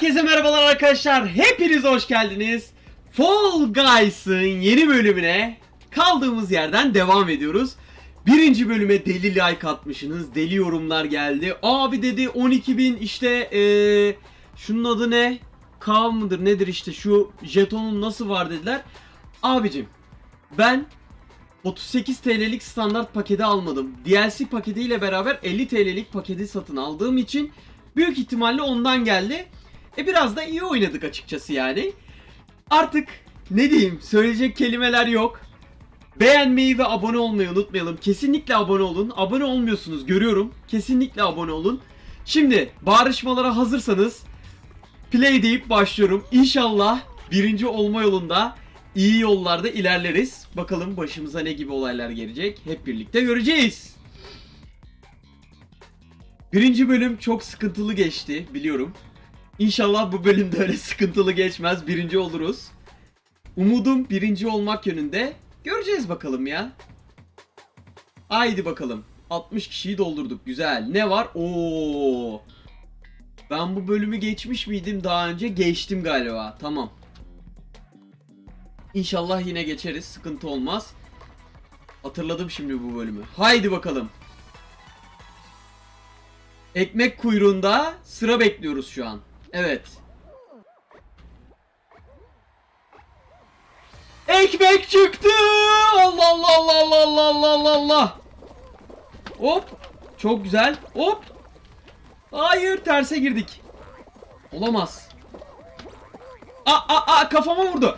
Herkese merhabalar arkadaşlar. Hepiniz hoş geldiniz. Fall Guys'ın yeni bölümüne kaldığımız yerden devam ediyoruz. Birinci bölüme deli like atmışsınız. Deli yorumlar geldi. Abi dedi 12.000 işte eee şunun adı ne? K mıdır nedir işte şu jetonun nasıl var dediler. Abicim ben 38 TL'lik standart paketi almadım. DLC paketiyle beraber 50 TL'lik paketi satın aldığım için büyük ihtimalle ondan geldi. E biraz da iyi oynadık açıkçası yani. Artık ne diyeyim söyleyecek kelimeler yok. Beğenmeyi ve abone olmayı unutmayalım. Kesinlikle abone olun. Abone olmuyorsunuz görüyorum. Kesinlikle abone olun. Şimdi bağırışmalara hazırsanız play deyip başlıyorum. İnşallah birinci olma yolunda iyi yollarda ilerleriz. Bakalım başımıza ne gibi olaylar gelecek. Hep birlikte göreceğiz. Birinci bölüm çok sıkıntılı geçti biliyorum. İnşallah bu bölümde öyle sıkıntılı geçmez. Birinci oluruz. Umudum birinci olmak yönünde. Göreceğiz bakalım ya. Haydi bakalım. 60 kişiyi doldurduk. Güzel. Ne var? Oo. Ben bu bölümü geçmiş miydim daha önce? Geçtim galiba. Tamam. İnşallah yine geçeriz. Sıkıntı olmaz. Hatırladım şimdi bu bölümü. Haydi bakalım. Ekmek kuyruğunda sıra bekliyoruz şu an. Evet. Ekmek çıktı! Allah Allah Allah Allah Allah Allah Allah Allah. Hop. Çok güzel. Hop. Hayır terse girdik. Olamaz. Aa, aa, aa kafama vurdu.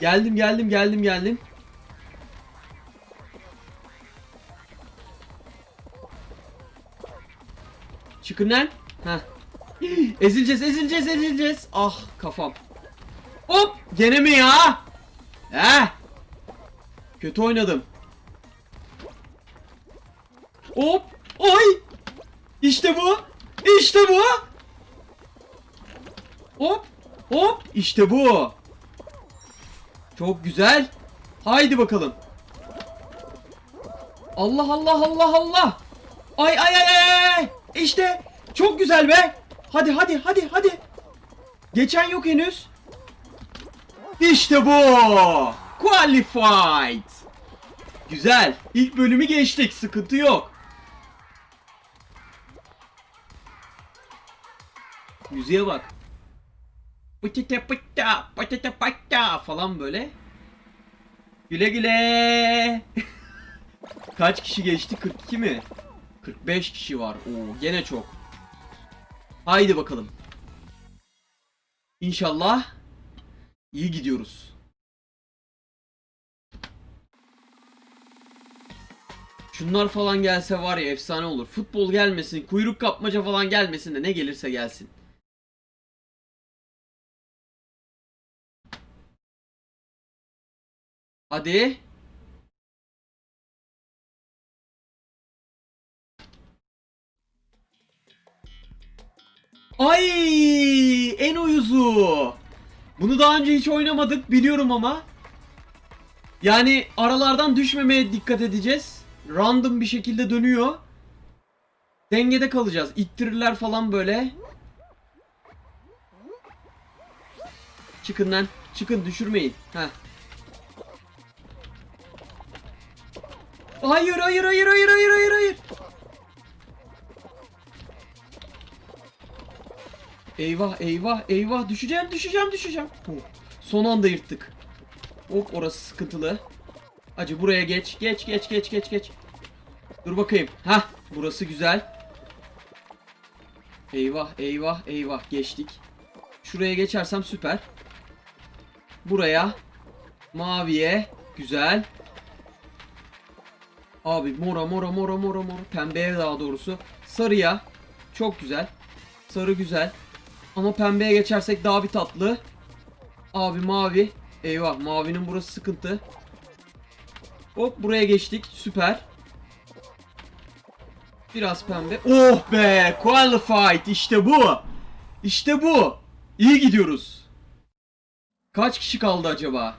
Geldim geldim geldim geldim. Çıkın lan. Heh. Ezileceğiz ezileceğiz ezileceğiz. Ah kafam. Hop gene mi ya? Heh. Kötü oynadım. Hop. Oy. İşte bu. İşte bu. Hop. Hop. İşte bu. Çok güzel. Haydi bakalım. Allah Allah Allah Allah. Ay ay ay ay. İşte çok güzel be. Hadi hadi hadi hadi. Geçen yok henüz. İşte bu. Qualified. Güzel. İlk bölümü geçtik. Sıkıntı yok. Müziğe bak. Pıtıta pıtta, pıtıta pıtta falan böyle. Güle güle. Kaç kişi geçti? 42 mi? 45 kişi var. Oo, gene çok. Haydi bakalım. İnşallah iyi gidiyoruz. Şunlar falan gelse var ya efsane olur. Futbol gelmesin, kuyruk kapmaca falan gelmesin de ne gelirse gelsin. Hadi. Ay en uyuzu. Bunu daha önce hiç oynamadık biliyorum ama. Yani aralardan düşmemeye dikkat edeceğiz. Random bir şekilde dönüyor. Dengede kalacağız. İttirirler falan böyle. Çıkın lan. Çıkın düşürmeyin. Heh. Hayır hayır hayır hayır hayır hayır hayır. Eyvah eyvah eyvah düşeceğim düşeceğim düşeceğim. Huh. Son anda yırttık. Hop orası sıkıntılı. Acı buraya geç geç geç geç geç geç. Dur bakayım. Hah burası güzel. Eyvah eyvah eyvah geçtik. Şuraya geçersem süper. Buraya. Maviye. Güzel. Abi mora mora mora mora mora. Pembeye daha doğrusu. Sarıya. Çok güzel. Sarı güzel. Ama pembeye geçersek daha bir tatlı. Abi mavi. Eyvah mavinin burası sıkıntı. Hop buraya geçtik. Süper. Biraz pembe. Oh be! Qualified! İşte bu! İşte bu! İyi gidiyoruz. Kaç kişi kaldı acaba?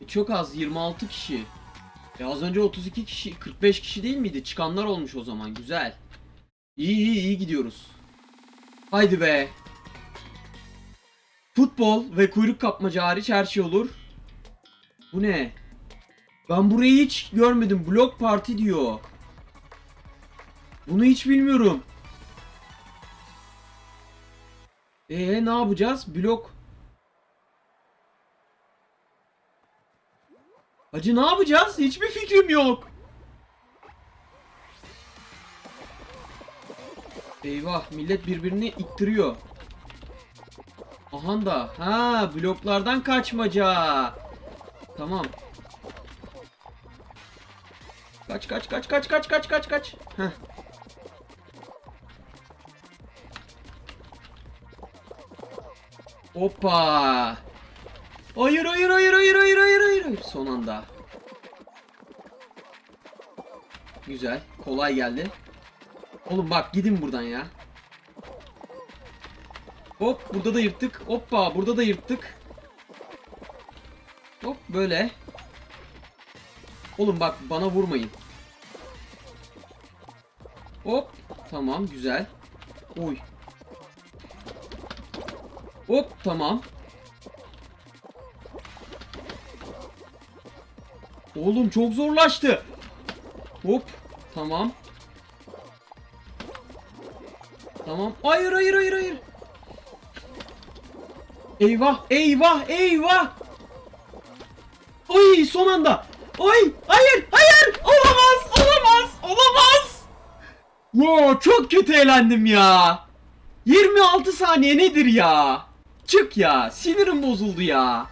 E, çok az 26 kişi. E az önce 32 kişi, 45 kişi değil miydi? Çıkanlar olmuş o zaman. Güzel. İyi iyi iyi gidiyoruz. Haydi be. Futbol ve kuyruk kapmaca hariç her şey olur. Bu ne? Ben burayı hiç görmedim. Blok parti diyor. Bunu hiç bilmiyorum. Ee ne yapacağız? Blok. Hacı ne yapacağız? Hiçbir fikrim yok. Eyvah millet birbirini ittiriyor. Aha da. Ha bloklardan kaçmaca. Tamam. Kaç kaç kaç kaç kaç kaç kaç kaç. Heh. Hoppa. Hayır hayır hayır hayır hayır hayır hayır. Son anda. Güzel. Kolay geldi. Oğlum bak gidin buradan ya. Hop burada da yırttık. Hoppa burada da yırttık. Hop böyle. Oğlum bak bana vurmayın. Hop tamam güzel. Oy. Hop tamam. Oğlum çok zorlaştı. Hop tamam. Tamam. Hayır hayır hayır hayır. Eyvah eyvah eyvah. Ay son anda. Ay hayır hayır olamaz olamaz olamaz. Wow, çok kötü eğlendim ya. 26 saniye nedir ya? Çık ya. Sinirim bozuldu ya.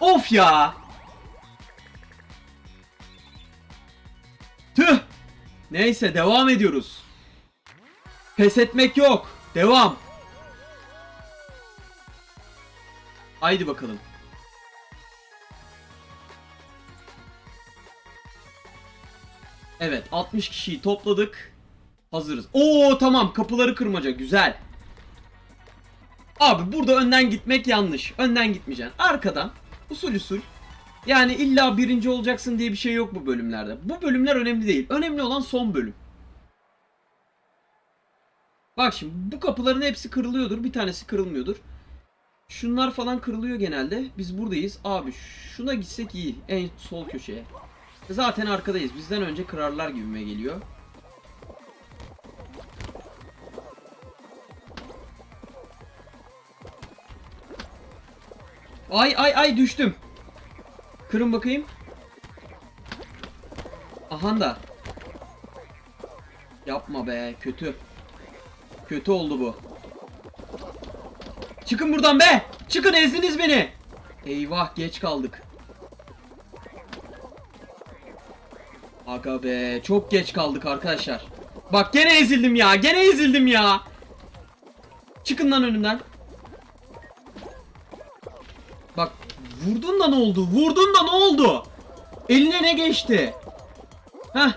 Of ya. Tüh. Neyse devam ediyoruz. Pes etmek yok. Devam. Haydi bakalım. Evet 60 kişiyi topladık. Hazırız. Oo tamam kapıları kırmaca güzel. Abi burada önden gitmek yanlış. Önden gitmeyeceksin. Arkadan usul usul. Yani illa birinci olacaksın diye bir şey yok bu bölümlerde. Bu bölümler önemli değil. Önemli olan son bölüm. Bak şimdi bu kapıların hepsi kırılıyordur. Bir tanesi kırılmıyordur. Şunlar falan kırılıyor genelde. Biz buradayız. Abi şuna gitsek iyi. En sol köşeye. Zaten arkadayız. Bizden önce kırarlar gibime geliyor. Ay ay ay düştüm. Kırın bakayım. Ahanda. Yapma be kötü. Kötü oldu bu. Çıkın buradan be. Çıkın ezdiniz beni. Eyvah geç kaldık. Aga be çok geç kaldık arkadaşlar. Bak gene ezildim ya. Gene ezildim ya. Çıkın lan önümden. Bak vurdun da ne oldu? Vurdun da ne oldu? Eline ne geçti? Heh.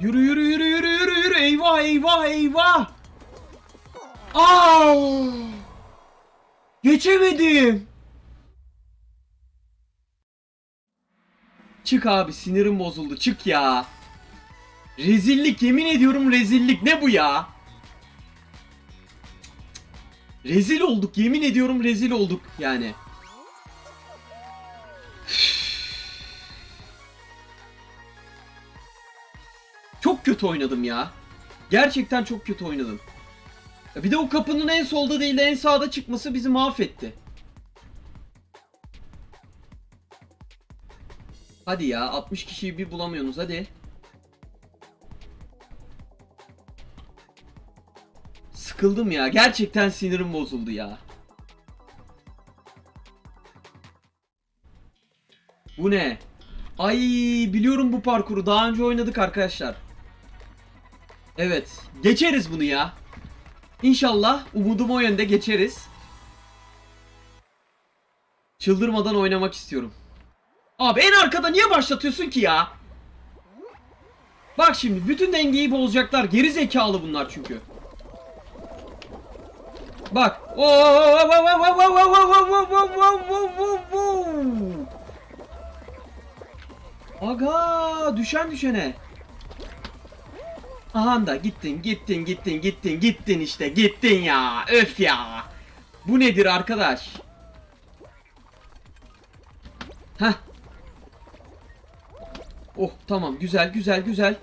Yürü yürü yürü yürü yürü yürü. Eyvah eyvah eyvah. Aa! Geçemedim. Çık abi sinirim bozuldu. Çık ya. Rezillik yemin ediyorum rezillik. Ne bu ya? Rezil olduk yemin ediyorum rezil olduk yani. Kötü oynadım ya. Gerçekten çok kötü oynadım. Bir de o kapının en solda değil de en sağda çıkması bizi mahvetti. Hadi ya 60 kişiyi bir bulamıyorsunuz hadi. Sıkıldım ya. Gerçekten sinirim bozuldu ya. Bu ne? Ay biliyorum bu parkuru. Daha önce oynadık arkadaşlar. Evet. Geçeriz bunu ya. İnşallah umudum o yönde geçeriz. Çıldırmadan oynamak istiyorum. Abi en arkada niye başlatıyorsun ki ya? Bak şimdi bütün dengeyi bozacaklar. Geri zekalı bunlar çünkü. Bak. Aga düşen düşene. Aha da gittin gittin gittin gittin gittin işte gittin ya öf ya. Bu nedir arkadaş? Heh. Oh tamam güzel güzel güzel.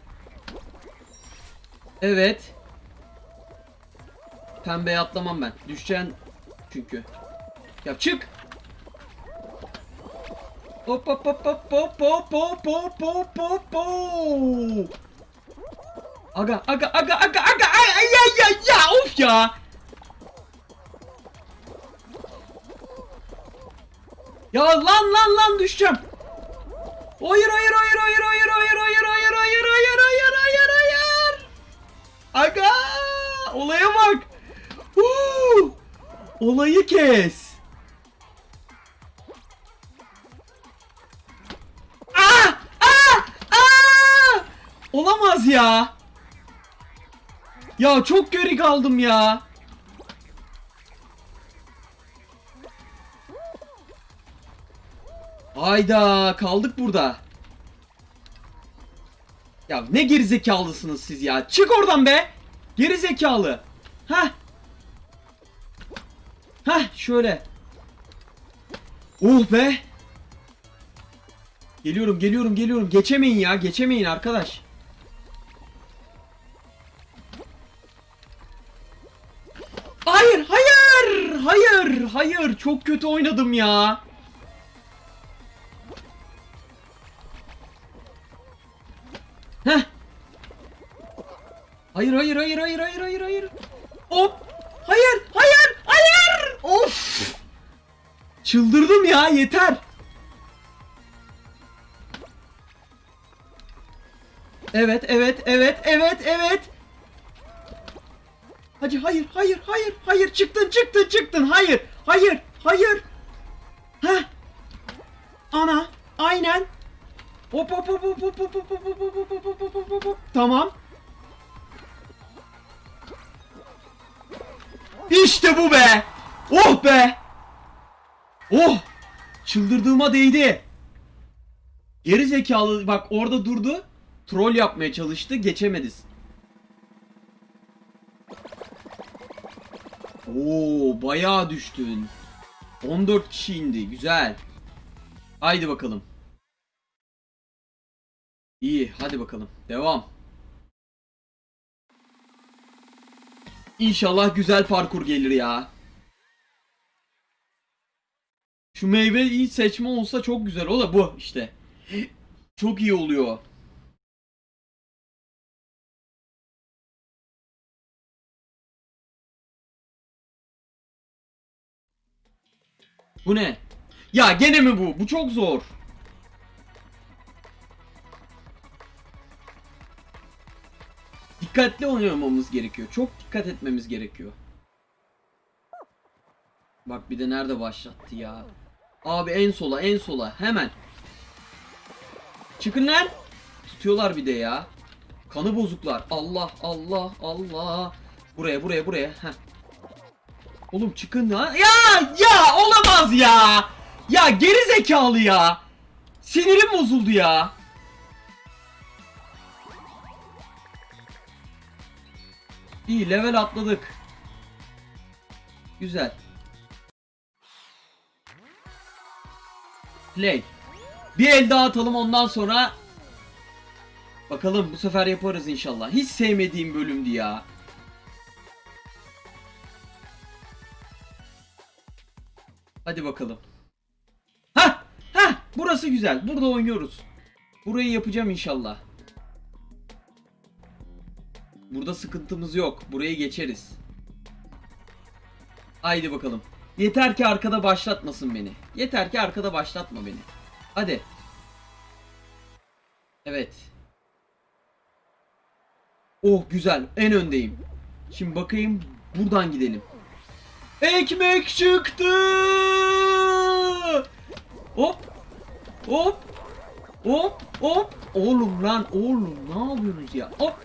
Evet. Pembeye atlamam ben. Düşeceksin çünkü. Ya çık. Hop hop hop hop hop hop hop hop hop hop. Aga aga aga aga aga ay ay ay ay ya of ya. Ya lan lan lan düşeceğim. Hayır hayır hayır hayır hayır hayır hayır hayır hayır hayır hayır hayır hayır. Aga olaya bak. Huu! Olayı kes. Aa! Aa! Aa! Olamaz ya. Ya çok geri kaldım ya. Hayda kaldık burada. Ya ne gerizekalısınız siz ya. Çık oradan be. Gerizekalı. Hah. Hah şöyle. Oh be. Geliyorum geliyorum geliyorum. Geçemeyin ya geçemeyin arkadaş. Hayır hayır hayır hayır çok kötü oynadım ya. Heh. Hayır hayır hayır hayır hayır hayır hayır. Hop. Hayır hayır hayır. Of. Çıldırdım ya yeter. Evet evet evet evet evet. Hacı hayır hayır hayır hayır çıktın çıktın çıktın hayır hayır hayır. Heh. Ana aynen. Hop hop hop hop hop hop hop hop hop hop hop hop hop hop hop. Tamam. İşte bu be. Oh be. Oh. Çıldırdığıma değdi. Geri zekalı bak orada durdu. Troll yapmaya çalıştı. Geçemedi. Oo bayağı düştün. 14 kişi indi. Güzel. Haydi bakalım. İyi hadi bakalım. Devam. İnşallah güzel parkur gelir ya. Şu meyveyi seçme olsa çok güzel. O da bu işte. Çok iyi oluyor. Bu ne? Ya gene mi bu? Bu çok zor. Dikkatli oynamamız gerekiyor. Çok dikkat etmemiz gerekiyor. Bak bir de nerede başlattı ya. Abi en sola en sola hemen. Çıkın lan. Tutuyorlar bir de ya. Kanı bozuklar. Allah Allah Allah. Buraya buraya buraya. Heh. Oğlum çıkın lan. Ya ya olamaz ya. Ya geri zekalı ya. Sinirim bozuldu ya. İyi level atladık. Güzel. Play. Bir el daha atalım ondan sonra Bakalım bu sefer yaparız inşallah. Hiç sevmediğim bölümdü ya. Hadi bakalım. Ha, ha, burası güzel. Burada oynuyoruz. Burayı yapacağım inşallah. Burada sıkıntımız yok. Burayı geçeriz. Haydi bakalım. Yeter ki arkada başlatmasın beni. Yeter ki arkada başlatma beni. Hadi. Evet. Oh güzel. En öndeyim. Şimdi bakayım buradan gidelim. Ekmek çıktı. Hop. Hop. Hop. Hop. Oğlum lan oğlum ne yapıyorsunuz ya? Hop.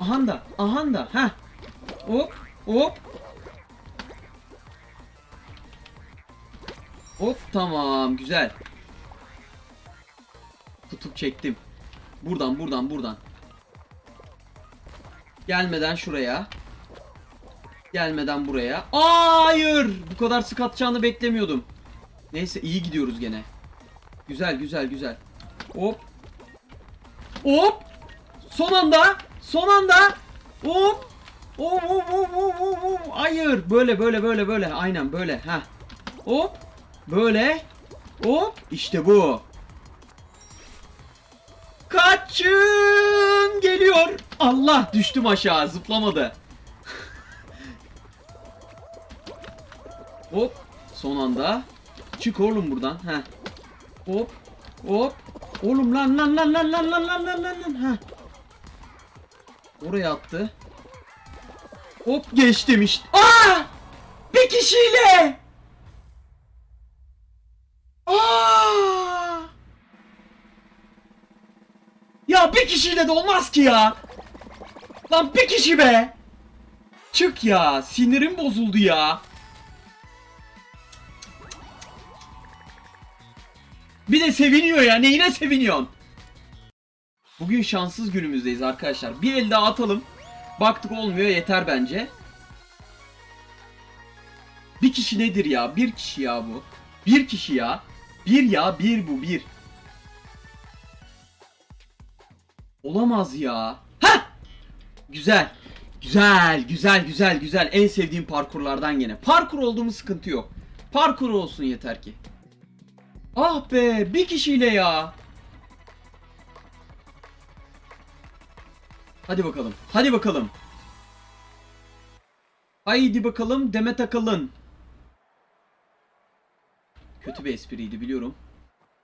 Ahan da. Ahan da. Heh. Hop. Hop. Hop tamam güzel. tutup çektim. Buradan buradan buradan. Gelmeden şuraya. Gelmeden buraya. Hayır! Bu kadar sık atacağını beklemiyordum. Neyse iyi gidiyoruz gene. Güzel güzel güzel. Hop. Hop. Son anda. Son anda. Hop. Hop hop hop hop hop. Hayır. Böyle böyle böyle böyle. Aynen böyle. Ha. Hop. Böyle. Hop. İşte bu. Kaçın geliyor. Allah düştüm aşağı zıplamadı. Hop son anda. Çık oğlum buradan. Ha. Hop hop. Oğlum lan lan lan lan lan lan lan lan lan lan. Ha. Oraya attı. Hop geçtim işte. Aa! Bir kişiyle. Aa! Ya bir kişiyle de olmaz ki ya. Lan bir kişi be. Çık ya. Sinirim bozuldu ya. Bir de seviniyor ya. Neyine seviniyorsun? Bugün şanssız günümüzdeyiz arkadaşlar. Bir el daha atalım. Baktık olmuyor yeter bence. Bir kişi nedir ya? Bir kişi ya bu. Bir kişi ya. Bir ya bir bu bir. Olamaz ya. Ha! Güzel. Güzel, güzel, güzel, güzel. En sevdiğim parkurlardan gene. Parkur oldu mu sıkıntı yok. Parkur olsun yeter ki. Ah be, bir kişiyle ya. Hadi bakalım. Hadi bakalım. Haydi bakalım Demet Akalın. Kötü bir espriydi biliyorum.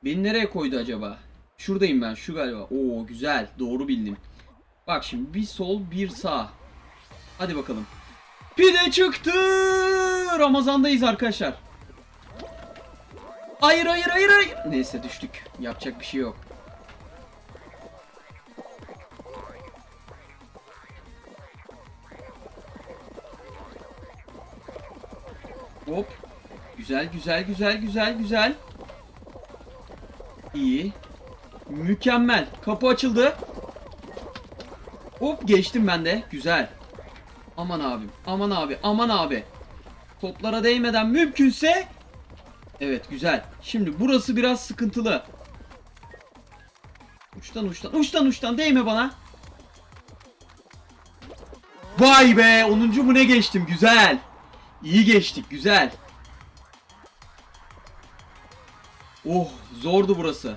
Beni nereye koydu acaba? Şuradayım ben. Şu galiba. Oo güzel. Doğru bildim. Bak şimdi bir sol bir sağ. Hadi bakalım. Pide çıktı. Ramazandayız arkadaşlar. Hayır hayır hayır hayır. Neyse düştük. Yapacak bir şey yok. Hop. Güzel güzel güzel güzel güzel. İyi. Mükemmel. Kapı açıldı. Hop geçtim ben de. Güzel. Aman abim. Aman abi. Aman abi. Toplara değmeden mümkünse. Evet güzel. Şimdi burası biraz sıkıntılı. Uçtan uçtan. Uçtan uçtan. Değme bana. Vay be. 10. mu ne geçtim. Güzel. İyi geçtik. Güzel. Oh zordu burası.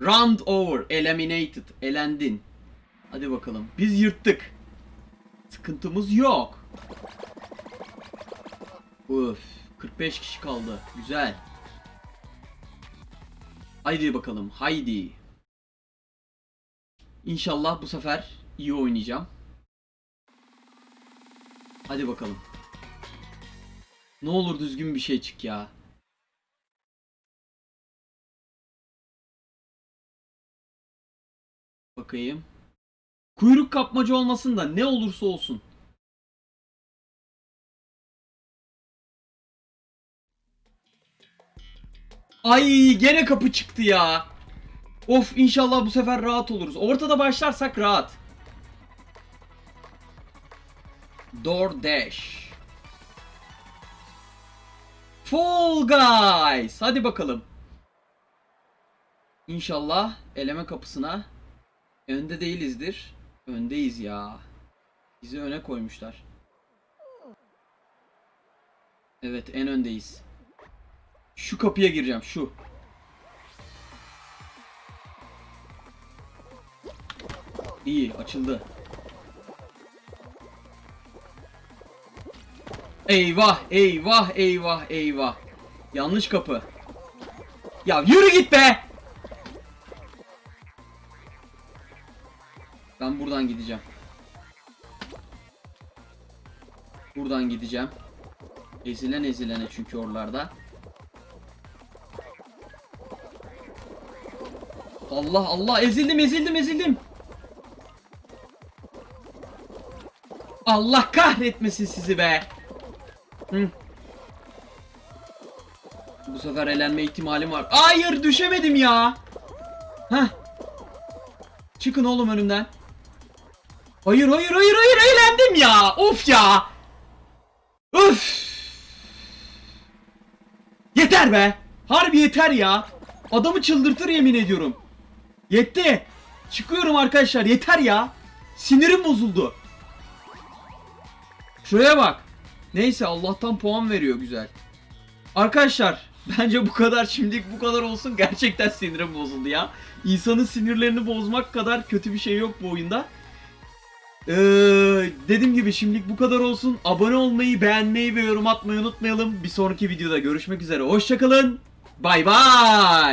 Round over. Eliminated. Elendin. Hadi bakalım. Biz yırttık. Sıkıntımız yok. Uf. 45 kişi kaldı. Güzel. Haydi bakalım. Haydi. İnşallah bu sefer iyi oynayacağım. Hadi bakalım. Ne olur düzgün bir şey çık ya. Bakayım. Kuyruk kapmaca olmasın da ne olursa olsun. Ay gene kapı çıktı ya. Of inşallah bu sefer rahat oluruz. Ortada başlarsak rahat. DoorDash. Fall Guys. Hadi bakalım. İnşallah eleme kapısına önde değilizdir. Öndeyiz ya. Bizi öne koymuşlar. Evet en öndeyiz. Şu kapıya gireceğim şu. İyi açıldı. Eyvah eyvah eyvah eyvah. Yanlış kapı. Ya yürü git be. Ben buradan gideceğim. Buradan gideceğim. Ezilen ezilene çünkü oralarda. Allah Allah ezildim ezildim ezildim. Allah kahretmesin sizi be. Hı. Bu sefer elenme ihtimalim var. Hayır düşemedim ya. Heh. Çıkın oğlum önümden. Hayır hayır hayır hayır eğlendim ya. Of ya. Öf. Yeter be. Harbi yeter ya. Adamı çıldırtır yemin ediyorum. Yetti. Çıkıyorum arkadaşlar yeter ya. Sinirim bozuldu. Şuraya bak. Neyse Allah'tan puan veriyor güzel. Arkadaşlar bence bu kadar şimdilik bu kadar olsun. Gerçekten sinirim bozuldu ya. İnsanın sinirlerini bozmak kadar kötü bir şey yok bu oyunda. Ee, dediğim gibi şimdilik bu kadar olsun. Abone olmayı, beğenmeyi ve yorum atmayı unutmayalım. Bir sonraki videoda görüşmek üzere. Hoşçakalın. Bay bay.